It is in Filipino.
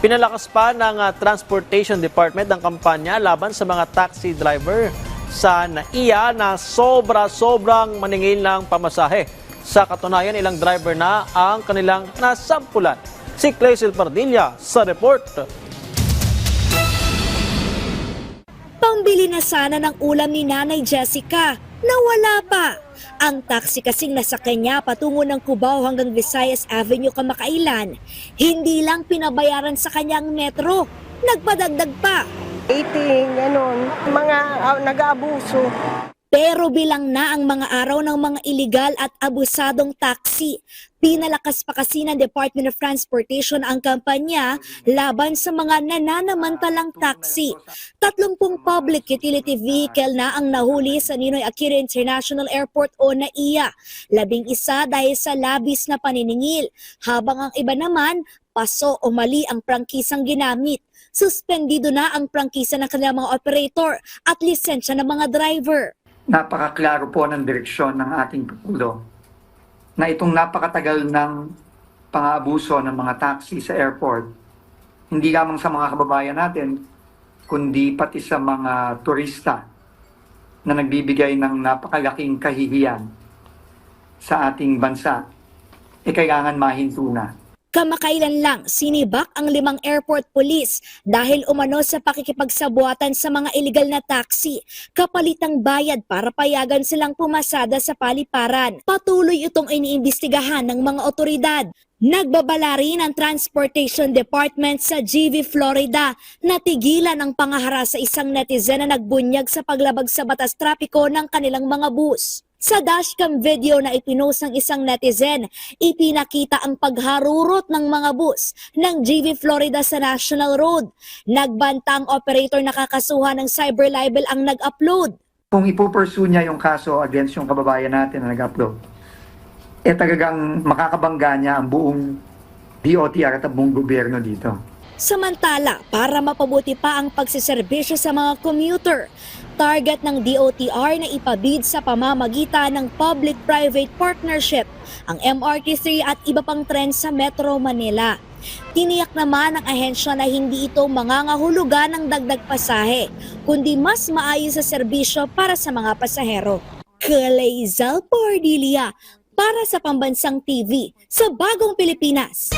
Pinalakas pa ng ah, Transportation Department ang kampanya laban sa mga taxi driver sa NAIA na sobra-sobrang maningil ng pamasahe. Sa katunayan, ilang driver na ang kanilang nasampulan. Si Claysil Pardilla sa report. Pambili na sana ng ulam ni Nanay Jessica na wala pa. Ang taxi kasing nasa kanya patungo ng Cubao hanggang Visayas Avenue kamakailan, hindi lang pinabayaran sa kanyang metro, nagpadagdag pa. Eating, ganun. Mga ah, nag-aabuso. Pero bilang na ang mga araw ng mga iligal at abusadong taxi, pinalakas pa kasi ng Department of Transportation ang kampanya laban sa mga nananamantalang taxi. Tatlumpung public utility vehicle na ang nahuli sa Ninoy Aquino International Airport o NAIA. Labing isa dahil sa labis na paniningil, habang ang iba naman paso o mali ang prangkisang ginamit. Suspendido na ang prangkisa ng kanilang mga operator at lisensya ng mga driver. Napakaklaro po ng direksyon ng ating Pangulo na itong napakatagal ng pang-aabuso ng mga taxi sa airport, hindi lamang sa mga kababayan natin, kundi pati sa mga turista na nagbibigay ng napakalaking kahihiyan sa ating bansa, e kailangan mahinto na. Kamakailan lang, sinibak ang limang airport police dahil umano sa pakikipagsabuatan sa mga illegal na taxi, kapalitang bayad para payagan silang pumasada sa paliparan. Patuloy itong iniimbestigahan ng mga otoridad. Nagbabala rin ang Transportation Department sa GV Florida na tigilan ang pangahara sa isang netizen na nagbunyag sa paglabag sa batas trapiko ng kanilang mga bus. Sa dashcam video na ipinost ng isang netizen, ipinakita ang pagharurot ng mga bus ng GV Florida sa National Road. Nagbanta ang operator na kakasuhan ng cyber libel ang nag-upload. Kung ipupursue niya yung kaso against yung kababayan natin na nag-upload, eh talagang makakabangga niya ang buong DOTR at ang buong gobyerno dito. Samantala, para mapabuti pa ang pagsiservisyo sa mga commuter, target ng DOTR na ipabid sa pamamagitan ng public-private partnership ang MRT3 at iba pang tren sa Metro Manila. Tiniyak naman ng ahensya na hindi ito mangangahulugan ng dagdag pasahe, kundi mas maayos sa serbisyo para sa mga pasahero. Kalezal Pordilia para sa Pambansang TV sa Bagong Pilipinas.